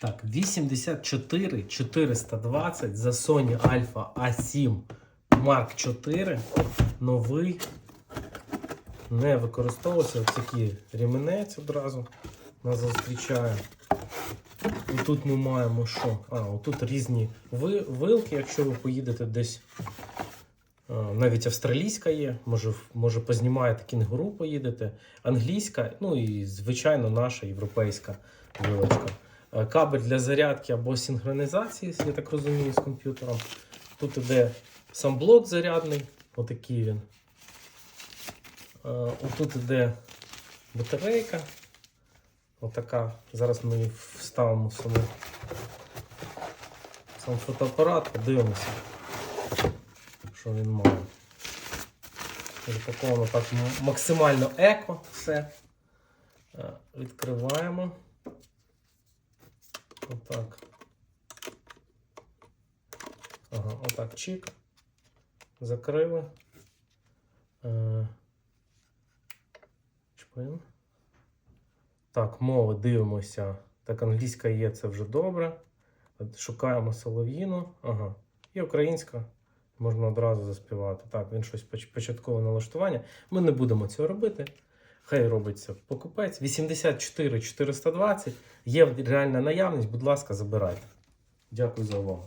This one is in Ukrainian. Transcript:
Так, 84 420 за Sony Alpha A7 Mark 4. Новий. Не використовувався. Ось такий ремінець одразу нас зустрічає. І тут ми маємо що? А, отут різні ви- вилки, якщо ви поїдете десь. Навіть австралійська є, може, може познімаєте кінгуру, поїдете. Англійська, ну і звичайно наша європейська вилочка. Е, Кабель для зарядки або синхронізації, я так розумію, з комп'ютером. Тут іде сам блок зарядний, отакий він. Е, Отут іде батарейка. Отака. Зараз ми вставимо в саму сам фотоапарат, подивимося, що він має. Запаковано так максимально еко все. Е, Відкриваємо. Отак. Ага, отак чик. Закрили. Е, Чпин. Так, мови дивимося. Так, англійська є, це вже добре. Шукаємо солов'їну. Ага. І українська. Можна одразу заспівати. Так, він щось початкове налаштування. Ми не будемо цього робити. Хай робиться покупець. 84 420. Є реальна наявність, будь ласка, забирайте. Дякую за увагу.